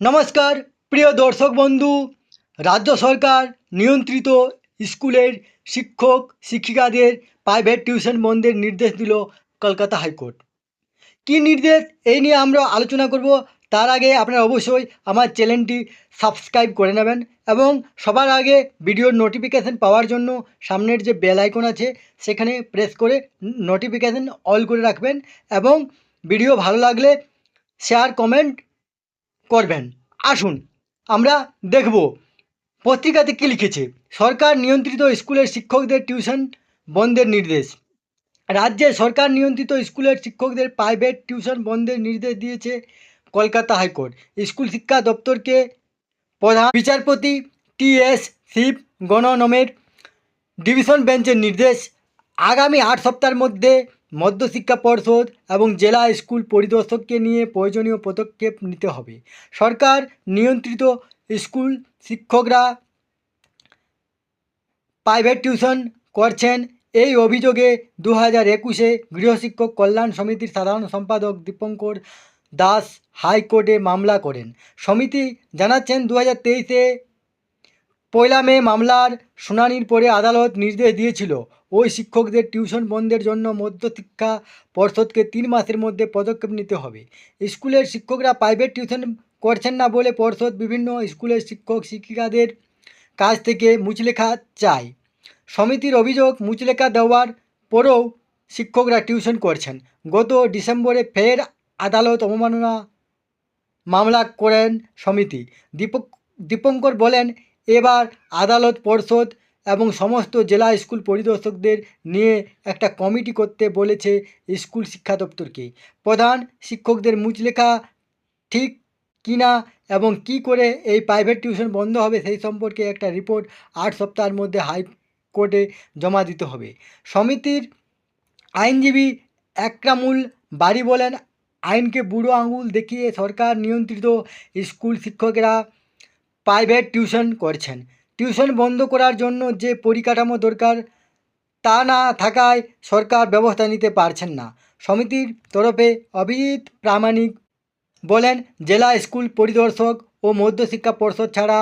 নমস্কার, প্রিয় দর্শক বন্ধু, রাজ্য সরকার নিয়ন্ত্রিত স্কুলের শিক্ষক, শিক্ষিকাদের প্রাইভেট টিউশন বন্ধের নির্দেশ দিল কলকাতা হাইকোর্ট। কী নির্দেশ? এই নিয়ে আমরা আলোচনা করব। তার আগে আপনারা অবশ্যই আমার চ্যানেলটি সাবস্ক্রাইব করে নেবেন এবং সবার আগে ভিডিওর নোটিফিকেশান পাওয়ার জন্য সামনের যে বেল আইকন আছে, সেখানে প্রেস করে নোটিফিকেশান অল করে রাখবেন এবং ভিডিও ভালো লাগলে শেয়ার কমেন্ট করবেন। আসুন, আমরা দেখব পত্রিকাতে কী লিখেছে। সরকার নিয়ন্ত্রিত স্কুলের শিক্ষকদের টিউশন বন্ধের নির্দেশ। রাজ্যে সরকার নিয়ন্ত্রিত স্কুলের শিক্ষকদের প্রাইভেট টিউশন বন্ধের নির্দেশ দিয়েছে কলকাতা হাইকোর্ট। স্কুল শিক্ষা দপ্তরকে প্রধান বিচারপতি টি এস শিব গণনমের ডিভিশন বেঞ্চের নির্দেশ। আগামী আট সপ্তাহের মধ্যে মধ্যশিক্ষা পর্ষদ এবং জেলা স্কুল পরিদর্শককে নিয়ে প্রয়োজনীয় পদক্ষেপ নিতে হবে। সরকার নিয়ন্ত্রিত স্কুল শিক্ষকরা প্রাইভেট টিউশন করছেন। এই অভিযোগে দু হাজার একুশে গৃহশিক্ষক কল্যাণ সমিতির সাধারণ সম্পাদক দীপঙ্কর দাস হাইকোর্টে মামলা করেন। সমিতি জানাচ্ছেন দু হাজার তেইশে পয়লা মে মামলার শুনানির পরে আদালত নির্দেশ দিয়েছিল, ওই শিক্ষকদের টিউশন বন্ধের জন্য মধ্যশিক্ষা পর্ষদকে তিন মাসের মধ্যে পদক্ষেপ নিতে হবে। স্কুলের শিক্ষকরা প্রাইভেট টিউশন করছেন না বলে পর্ষদ বিভিন্ন স্কুলের শিক্ষক শিক্ষিকাদের কাছ থেকে মুচলেখা চায়। সমিতির অভিযোগ, মুচলেখা দেওয়ার পরেও শিক্ষকরা টিউশন করছেন। গত ডিসেম্বরে ফের আদালত অবমাননা মামলা করেন সমিতি। দীপক, দীপঙ্কর বলেন এবার আদালত, পর্ষদ এবং সমস্ত জেলা স্কুল পরিদর্শকদের নিয়ে একটা কমিটি করতে বলেছে স্কুল শিক্ষা দপ্তরকে। প্রধান শিক্ষকদের মুচলেখা ঠিক কিনা এবং কি করে এই প্রাইভেট টিউশন বন্ধ হবে সেই সম্পর্কে একটা রিপোর্ট আট সপ্তাহের মধ্যে হাইকোর্টে জমা দিতে হবে। সমিতির আইনজীবী একরামুল বাড়ি বলেন, আইনকে বুড়ো আঙুল দেখিয়ে সরকার নিয়ন্ত্রিত স্কুল শিক্ষকেরা প্রাইভেট টিউশন করছেন। টিউশন বন্ধ করার জন্য যে পরিকাঠামো দরকার, তা না থাকায় সরকার ব্যবস্থা নিতে পারছেন না। সমিতির তরফে অভিজিৎ প্রামাণিক বলেন, জেলা স্কুল পরিদর্শক ও মধ্যশিক্ষা পর্ষদ ছাড়া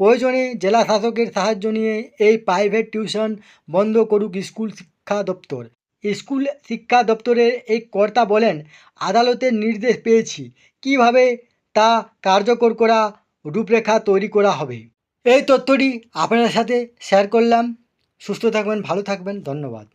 প্রয়োজনে জেলা শাসকের সাহায্য নিয়ে এই প্রাইভেট টিউশন বন্ধ করুক স্কুল শিক্ষা দপ্তর। স্কুল শিক্ষা দপ্তরের এই কর্তা বলেন, আদালতের নির্দেশ পেয়েছি। কীভাবে তা কার্যকর করা রূপরেখা তৈরি করা হবে। এই তথ্যটি আপনার সাথে শেয়ার করলাম। সুস্থ থাকবেন, ভালো থাকবেন, ধন্যবাদ।